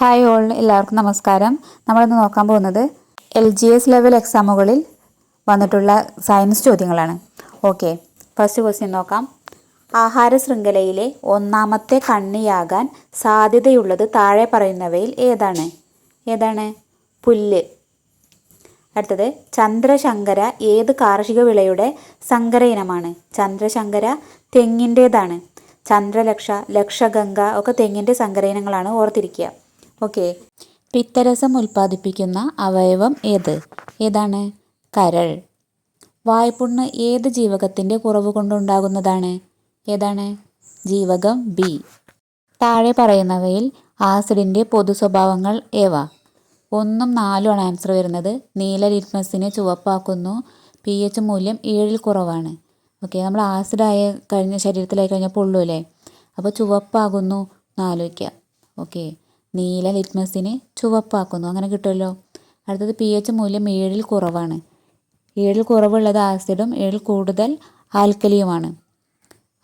Hi all എല്ലാവർക്കും നമസ്കാരം. നമ്മളിന്ന് നോക്കാൻ പോകുന്നത് എൽ ജി എസ് ലെവൽ എക്സാമുകളിൽ വന്നിട്ടുള്ള സയൻസ് ചോദ്യങ്ങളാണ്. ഓക്കെ ഫസ്റ്റ് ക്വസ്റ്റ്യൻ നോക്കാം. ആഹാര ശൃംഖലയിലെ ഒന്നാമത്തെ കണ്ണിയാകാൻ സാധ്യതയുള്ളത് താഴെ പറയുന്നവയിൽ ഏതാണ്? ഏതാണ്? പുല്ല്. അടുത്തത് ചന്ദ്രശങ്കര ഏത് കാർഷിക വിളയുടെ സങ്കര ഇനമാണ്? ചന്ദ്രശങ്കര തെങ്ങിന്റേതാണ് ചന്ദ്രലക്ഷ ലക്ഷഗംഗ ഒക്കെ തെങ്ങിന്റെ സങ്കര ഇനങ്ങളാണ് ഓർത്തിരിക്കുക. ഓക്കെ. പിത്തരസം ഉൽപ്പാദിപ്പിക്കുന്ന അവയവം ഏത്? ഏതാണ്? കരൾ. വായ്പുണ്ണ് ഏത് ജീവകത്തിന്റെ കുറവ് കൊണ്ടുണ്ടാകുന്നതാണ്? ഏതാണ്? ജീവകം ബി. താഴെ പറയുന്നവയിൽ ആസിഡിന്റെ പൊതു സ്വഭാവങ്ങൾ ഏവ? ഒന്നും നാലുമാണ് ആൻസർ വരുന്നത്. നീല ലിറ്റ്മസിനെ ചുവപ്പാക്കുന്നു. പി എച്ച് മൂല്യം ഏഴിൽ കുറവാണ്. ഓക്കെ നമ്മൾ ആസിഡായ കഴിഞ്ഞ ശരീരത്തിലായി കഴിഞ്ഞാൽ പൊള്ളൂല്ലേ അപ്പോൾ ചുവപ്പാകുന്നു. എന്നാലോചിക്കുക ഓക്കെ. നീല ലിറ്റ്മസിനെ ചുവപ്പാക്കുന്നു. അങ്ങനെ കിട്ടുമല്ലോ. അടുത്തത് പി എച്ച് മൂല്യം ഏഴിൽ കുറവാണ്. ഏഴിൽ കുറവുള്ളത് ആസിഡും ഏഴിൽ കൂടുതൽ ആൽക്കലിയുമാണ്.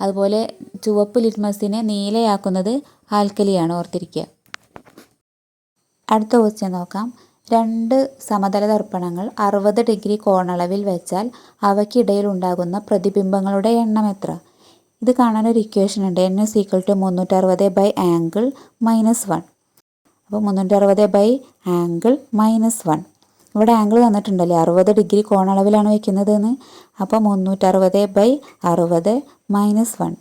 അതുപോലെ ചുവപ്പ് ലിറ്റ്മസിനെ നീലയാക്കുന്നത് ആൽക്കലിയാണ് ഓർത്തിരിക്കുക. അടുത്ത ക്വസ്റ്റ്യൻ നോക്കാം. രണ്ട് സമതല ദർപ്പണങ്ങൾ അറുപത് ഡിഗ്രി കോണളവിൽ വെച്ചാൽ അവയ്ക്കിടയിൽ ഉണ്ടാകുന്ന പ്രതിബിംബങ്ങളുടെ എണ്ണം എത്ര? ഇത് കാണാനൊരു ഇക്വേഷൻ ഉണ്ട്. എൻ എസ് ഈക്വൽ ടു മുന്നൂറ്ററുപത് ബൈ ആംഗിൾ മൈനസ് വൺ അപ്പോൾ മുന്നൂറ്റി അറുപത് ബൈ ആംഗിൾ മൈനസ് വൺ ഇവിടെ ആംഗിൾ തന്നിട്ടുണ്ടല്ലേ അറുപത് ഡിഗ്രി കോണളവിലാണ് വെക്കുന്നതെന്ന് അപ്പോൾ മുന്നൂറ്ററുപത് ബൈ അറുപത് മൈനസ് വൺ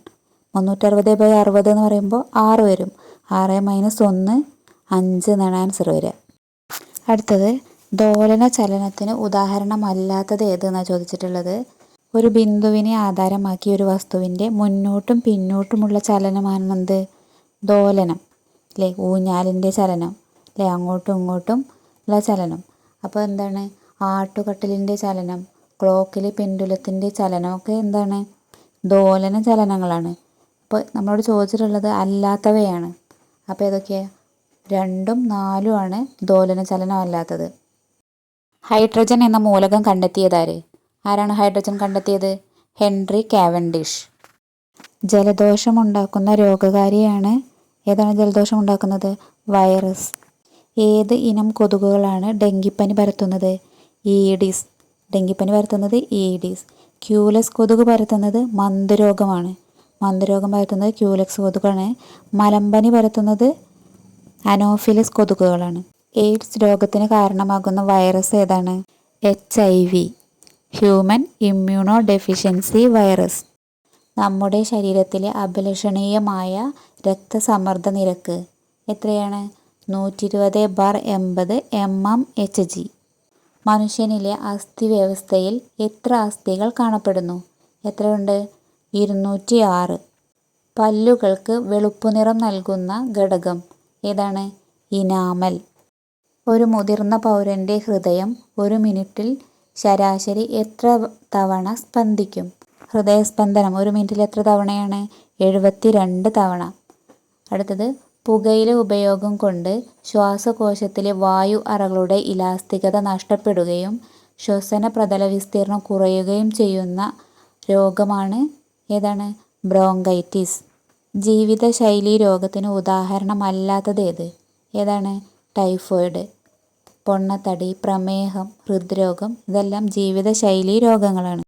മുന്നൂറ്ററുപത് ബൈ അറുപത് എന്ന് പറയുമ്പോൾ ആറ് വരും. ആറ് മൈനസ് ഒന്ന് അഞ്ച് എന്നാണ് ആൻസർ വരിക. അടുത്തത് ദോലന ചലനത്തിന് ഉദാഹരണമല്ലാത്തത് ഏതെന്നാണ് ചോദിച്ചിട്ടുള്ളത്? ഒരു ബിന്ദുവിനെ ആധാരമാക്കി ഒരു വസ്തുവിന്റെ മുന്നോട്ടും പിന്നോട്ടുമുള്ള ചലനമാണെന്ത്? ദോലനം. അല്ലേ ഊഞ്ഞാലിന്റെ ചലനം. അല്ലേ അങ്ങോട്ടും ഇങ്ങോട്ടും ഉള്ള ചലനം. അപ്പോൾ എന്താണ്? ആട്ടുകട്ടിലിന്റെ ചലനം ക്ലോക്കിലെ പെൻഡുലത്തിന്റെ ചലനമൊക്കെ എന്താണ്? ദോലന ചലനങ്ങളാണ്. അപ്പോൾ നമ്മളോട് ചോദിച്ചിട്ടുള്ളത് അല്ലാത്തവയാണ്. അപ്പോൾ ഏതൊക്കെയാണ് രണ്ടും നാലുമാണ് ദോലന ചലനം അല്ലാത്തത്. ഹൈഡ്രജൻ എന്ന മൂലകം കണ്ടെത്തിയതാര് ആരാണ് ഹൈഡ്രജൻ കണ്ടെത്തിയത്? Henry Cavendish. ജലദോഷമുണ്ടാക്കുന്ന രോഗകാരിയാണ് ഏതാണ് ജലദോഷം ഉണ്ടാക്കുന്നത്? വൈറസ്. ഏത് ഇനം കൊതുകുകളാണ് ഡെങ്കിപ്പനി പരത്തുന്നത്? ഈഡിസ്. ഡെങ്കിപ്പനി പരത്തുന്നത് ഈഡിസ്. ക്യൂലസ് കൊതുക് പരത്തുന്നത് മന്ദരോഗമാണ്. മന്ദരോഗം പരത്തുന്നത് ക്യൂലക്സ് കൊതുകാണ്. മലമ്പനി പരത്തുന്നത് അനോഫിലസ് കൊതുകുകളാണ്. എയ്ഡ്സ് രോഗത്തിന് കാരണമാകുന്ന വൈറസ് ഏതാണ്? H I V. Human immunodeficiency virus. നമ്മുടെ ശരീരത്തിലെ അഭിലഷണീയമായ രക്തസമ്മർദ്ദ നിരക്ക് എത്രയാണ്? നൂറ്റി ഇരുപത് ബാർ എൺപത് എം എം എച്ച് ജി. മനുഷ്യനിലെ അസ്ഥി വ്യവസ്ഥയിൽ എത്ര അസ്ഥികൾ കാണപ്പെടുന്നു? എത്രയുണ്ട്? ഇരുന്നൂറ്റി ആറ് പല്ലുകൾക്ക് വെളുപ്പ് നിറം നൽകുന്ന ഘടകം ഏതാണ്? ഇനാമൽ. ഒരു മുതിർന്ന പൗരന്റെ ഹൃദയം ഒരു മിനിറ്റിൽ ശരാശരി എത്ര തവണ സ്പന്ദിക്കും? ഹൃദയസ്പന്ദനം. ഒരു മിനിറ്റിൽ എത്ര തവണയാണ്? എഴുപത്തി രണ്ട് തവണ. അടുത്തത് പുകയില ഉപയോഗം കൊണ്ട് ശ്വാസകോശത്തിലെ വായു അറകളുടെ ഇലാസ്തികത നഷ്ടപ്പെടുകയും ശ്വസന പ്രതല വിസ്തീർണം കുറയുകയും ചെയ്യുന്ന രോഗമാണ് ഏതാണ്? ബ്രോങ്കൈറ്റിസ്. ജീവിതശൈലി രോഗത്തിന് ഉദാഹരണമല്ലാത്തത് ഏത്? ഏതാണ്? ടൈഫോയിഡ് പൊണ്ണത്തടി പ്രമേഹം ഹൃദ്രോഗം ഇതെല്ലാം ജീവിതശൈലി രോഗങ്ങളാണ്.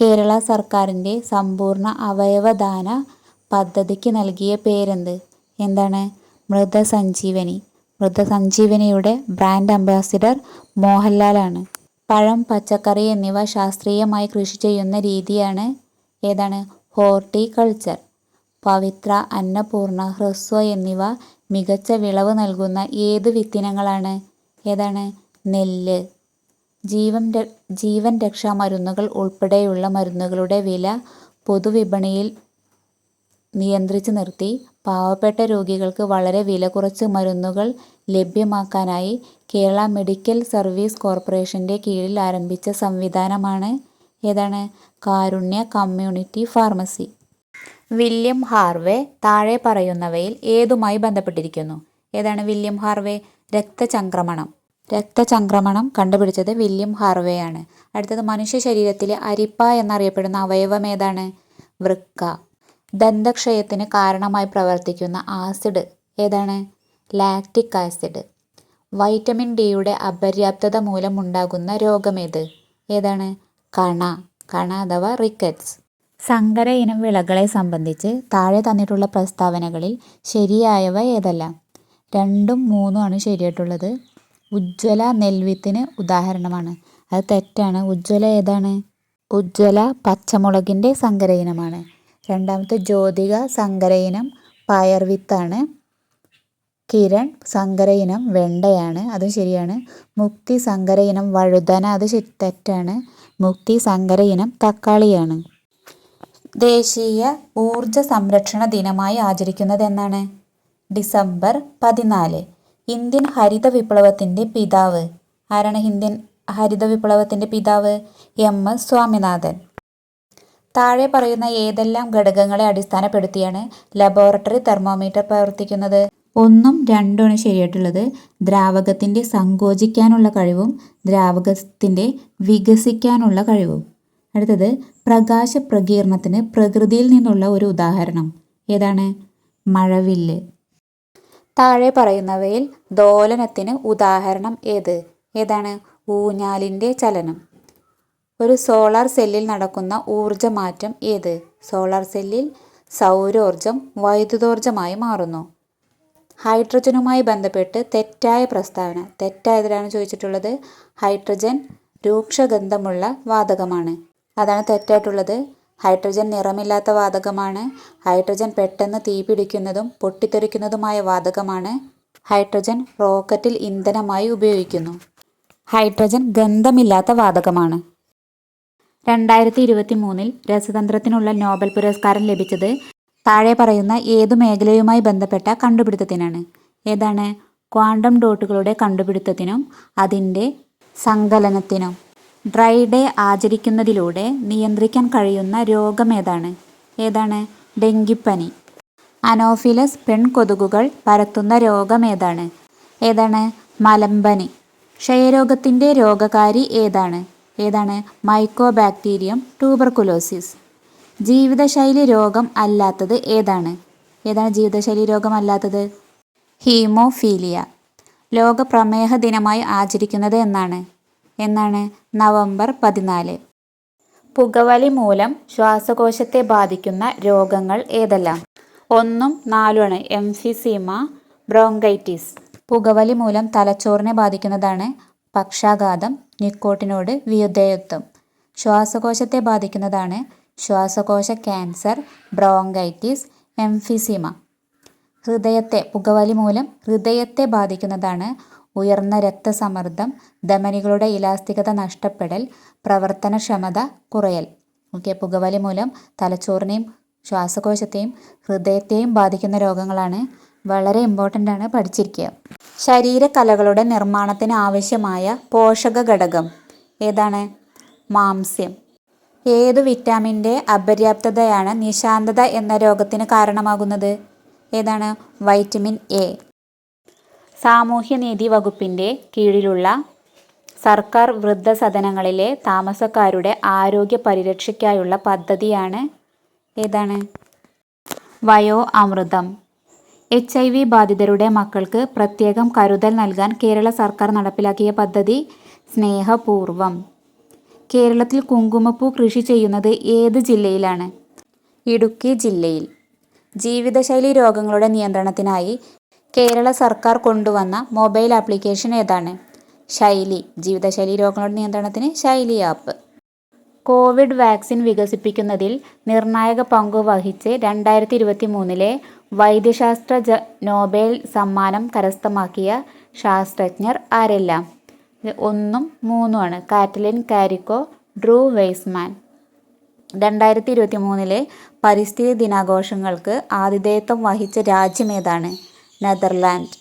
കേരള സർക്കാരിന്റെ സമ്പൂർണ അവയവദാന പദ്ധതിക്ക് നൽകിയ പേരെന്ത്? എന്താണ്? മൃതസഞ്ജീവനി. മൃതസഞ്ജീവനിയുടെ ബ്രാൻഡ് അംബാസിഡർ മോഹൻലാലാണ്. പഴം പച്ചക്കറി എന്നിവ ശാസ്ത്രീയമായി കൃഷി ചെയ്യുന്ന രീതിയാണ് ഏതാണ്? ഹോർട്ടിക്കൾച്ചർ പവിത്ര അന്നപൂർണ ഹ്രസ്വ എന്നിവ മികച്ച വിളവ് നൽകുന്ന ഏത് വിത്തിനങ്ങളാണ്? ഏതാണ്? നെല്ല്. ജീവൻ ജീവൻ രക്ഷാ മരുന്നുകൾ ഉൾപ്പെടെയുള്ള മരുന്നുകളുടെ വില പൊതുവിപണിയിൽ നിയന്ത്രിച്ച് നിർത്തി. പാവപ്പെട്ട രോഗികൾക്ക് വളരെ വില കുറച്ച് മരുന്നുകൾ ലഭ്യമാക്കാനായി കേരള മെഡിക്കൽ സർവീസ് കോർപ്പറേഷന്റെ കീഴിൽ ആരംഭിച്ച സംവിധാനമാണ് ഏതാണ്? Karunya community pharmacy. William Harvey താഴെ പറയുന്നവയിൽ ഏതുമായി ബന്ധപ്പെട്ടിരിക്കുന്നു? ഏതാണ് വില്യം ഹാർവേ? രക്തചംക്രമണം. രക്തചംക്രമണം കണ്ടുപിടിച്ചത് വില്യം ഹാർവേയാണ്. അടുത്തത് മനുഷ്യ ശരീരത്തിലെ അരിപ്പ എന്നറിയപ്പെടുന്ന അവയവം ഏതാണ്? വൃക്ക. ദന്തക്ഷയത്തിന് കാരണമായി പ്രവർത്തിക്കുന്ന ആസിഡ് ഏതാണ്? Lactic acid. വൈറ്റമിൻ ഡിയുടെ അപര്യാപ്തത മൂലമുണ്ടാകുന്ന രോഗമേത് ഏതാണ്? കണ. കണ അഥവാ റിക്കറ്റ്സ്. സങ്കര ഇനം വിളകളെ സംബന്ധിച്ച് താഴെ തന്നിട്ടുള്ള പ്രസ്താവനകളിൽ ശരിയായവ ഏതെല്ലാം? രണ്ടും മൂന്നും ആണ് ശരിയായിട്ടുള്ളത്. ഉജ്ജ്വല നെൽവിത്തിന് ഉദാഹരണമാണ്. അത് തെറ്റാണ്. ഉജ്ജ്വല ഏതാണ്? ഉജ്ജ്വല പച്ചമുളകിന്റെ സങ്കര ഇനമാണ് രണ്ടാമത്തെ ജ്യോതിക സങ്കര ഇനം പയർ വിത്താണ് കിരൺ സങ്കര ഇനം വെണ്ടയാണ്. അത് ശരിയാണ്. മുക്തി സങ്കര ഇനം വഴുതന. അത് ശരി തെറ്റാണ്. മുക്തി സങ്കര ഇനം തക്കാളിയാണ്. ദേശീയ ഊർജ സംരക്ഷണ ദിനമായി ആചരിക്കുന്നത് എന്നാണ് ഡിസംബർ പതിനാല്. ഇന്ത്യൻ ഹരിത വിപ്ലവത്തിന്റെ പിതാവ്. ആരാണ് ഇന്ത്യൻ ഹരിത വിപ്ലവത്തിന്റെ പിതാവ്? എം. എസ്. സ്വാമിനാഥൻ. താഴെ പറയുന്ന ഏതെല്ലാം ഘടകങ്ങളെ അടിസ്ഥാനപ്പെടുത്തിയാണ് ലബോറട്ടറി തെർമോമീറ്റർ പ്രവർത്തിക്കുന്നത്? ഒന്നും രണ്ടുമാണ് ശരിയായിട്ടുള്ളത്. ദ്രാവകത്തിന്റെ സങ്കോചിക്കാനുള്ള കഴിവും ദ്രാവകത്തിന്റെ വികസിക്കാനുള്ള കഴിവും. അടുത്തത് പ്രകാശ പ്രകീർണത്തിന് പ്രകൃതിയിൽ നിന്നുള്ള ഒരു ഉദാഹരണം. ഏതാണ്? മഴവില്ല്. താഴെ പറയുന്നവയിൽ ദോലനത്തിന് ഉദാഹരണം ഏത്? ഏതാണ്? ഊഞ്ഞാലിന്റെ ചലനം. ഒരു സോളാർ സെല്ലിൽ നടക്കുന്ന ഊർജമാറ്റം ഏത്? സോളാർ സെല്ലിൽ സൗരോർജം വൈദ്യുതോർജമായി മാറുന്നു. ഹൈഡ്രജനുമായി ബന്ധപ്പെട്ട് തെറ്റായ പ്രസ്താവന. തെറ്റായതിലാണ് ചോദിച്ചിട്ടുള്ളത്? ഹൈഡ്രജൻ രൂക്ഷഗന്ധമുള്ള വാതകമാണ്. അതാണ് തെറ്റായിട്ടുള്ളത്. ഹൈഡ്രജൻ നിറമില്ലാത്ത വാതകമാണ്. ഹൈഡ്രജൻ പെട്ടെന്ന് തീപിടിക്കുന്നതും പൊട്ടിത്തെറിക്കുന്നതുമായ വാതകമാണ്. ഹൈഡ്രജൻ റോക്കറ്റിൽ ഇന്ധനമായി ഉപയോഗിക്കുന്നു. ഹൈഡ്രജൻ ഗന്ധമില്ലാത്ത വാതകമാണ്. രണ്ടായിരത്തി ഇരുപത്തി മൂന്നിൽ രസതന്ത്രത്തിനുള്ള നോബൽ പുരസ്കാരം ലഭിച്ചത് താഴെ പറയുന്ന ഏതു മേഖലയുമായി ബന്ധപ്പെട്ട കണ്ടുപിടുത്തത്തിനാണ്. ഏതാണ്? ക്വാണ്ടം ഡോട്ടുകളുടെ കണ്ടുപിടുത്തത്തിനും അതിന്റെ സങ്കലനത്തിനും. ഡ്രൈ ഡേ ആചരിക്കുന്നതിലൂടെ നിയന്ത്രിക്കാൻ കഴിയുന്ന രോഗം ഏതാണ്? ഏതാണ്? ഡെങ്കിപ്പനി. അനോഫിലസ് പെൺകൊതുകുകൾ പരത്തുന്ന രോഗം ഏതാണ്? ഏതാണ്? മലമ്പനി. ക്ഷയരോഗത്തിന്റെ രോഗകാരി ഏതാണ്? ഏതാണ്? മൈക്കോബാക്ടീരിയം ട്യൂബർകുലോസിസ് ജീവിതശൈലി രോഗം അല്ലാത്തത് ഏതാണ്? ഏതാണ് ജീവിതശൈലി രോഗം അല്ലാത്തത്? ഹീമോഫീലിയ. ലോക പ്രമേഹ ദിനമായി ആചരിക്കുന്നത് എന്നാണ്. എന്നാണ്? നവംബർ പതിനാല്. പുകവലി മൂലം ശ്വാസകോശത്തെ ബാധിക്കുന്ന രോഗങ്ങൾ ഏതെല്ലാം? ഒന്നും നാലുമാണ്. Emphysema bronchitis. പുകവലി മൂലം തലച്ചോറിനെ ബാധിക്കുന്നതാണ് പക്ഷാഘാതം നിക്കോട്ടിനോട് വിധേയത്വം ശ്വാസകോശത്തെ ബാധിക്കുന്നതാണ് ശ്വാസകോശ ക്യാൻസർ ബ്രോങ്കൈറ്റിസ് എംഫിസീമ. ഹൃദയത്തെ പുകവലി മൂലം ഹൃദയത്തെ ബാധിക്കുന്നതാണ് ഉയർന്ന രക്തസമ്മർദ്ദം ധമനികളുടെ ഇലാസ്തികത നഷ്ടപ്പെടൽ പ്രവർത്തനക്ഷമത കുറയൽ. ഓക്കെ പുകവലി മൂലം തലച്ചോറിനെയും ശ്വാസകോശത്തെയും ഹൃദയത്തെയും ബാധിക്കുന്ന രോഗങ്ങളാണ് വളരെ ഇമ്പോർട്ടന്റ് ആണ് പഠിച്ചിരിക്കുക. ശരീരകലകളുടെ നിർമ്മാണത്തിന് ആവശ്യമായ പോഷക ഘടകം ഏതാണ്? മാംസ്യം. ഏതു വിറ്റാമിന്റെ അപര്യാപ്തതയാണ് നിശാന്തത എന്ന രോഗത്തിന് കാരണമാകുന്നത്? ഏതാണ്? Vitamin A. സാമൂഹ്യനീതി വകുപ്പിന്റെ കീഴിലുള്ള സർക്കാർ വൃദ്ധസദനങ്ങളിലെ താമസക്കാരുടെ ആരോഗ്യ പരിരക്ഷയ്ക്കായുള്ള പദ്ധതിയാണ് ഏതാണ്? Vayo Amrutham. H I V ബാധിതരുടെ മക്കൾക്ക് പ്രത്യേകം കരുതൽ നൽകാൻ കേരള സർക്കാർ നടപ്പിലാക്കിയ പദ്ധതി സ്നേഹപൂർവം. കേരളത്തിൽ കുങ്കുമപ്പൂ കൃഷി ചെയ്യുന്നത് ഏത് ജില്ലയിലാണ്? ഇടുക്കി ജില്ലയിൽ. ജീവിതശൈലി രോഗങ്ങളുടെ നിയന്ത്രണത്തിനായി കേരള സർക്കാർ കൊണ്ടുവന്ന മൊബൈൽ ആപ്ലിക്കേഷൻ ഏതാണ്? ശൈലി ജീവിതശൈലി രോഗങ്ങളുടെ നിയന്ത്രണത്തിന് ശൈലി ആപ്പ്. കോവിഡ് വാക്സിൻ വികസിപ്പിക്കുന്നതിൽ നിർണായക പങ്ക് വഹിച്ച് രണ്ടായിരത്തി ഇരുപത്തി മൂന്നിലെ വൈദ്യശാസ്ത്ര ജ നോബേൽ സമ്മാനം കരസ്ഥമാക്കിയ ശാസ്ത്രജ്ഞർ ആരെല്ലാം? ഒന്നും മൂന്നും ആണ്. Katalin Kariko Drew Weissman. രണ്ടായിരത്തി ഇരുപത്തി മൂന്നിലെ പരിസ്ഥിതി ദിനാഘോഷങ്ങൾക്ക് ആതിഥേയത്വം വഹിച്ച രാജ്യം ഏതാണ്? നെതർലാൻഡ്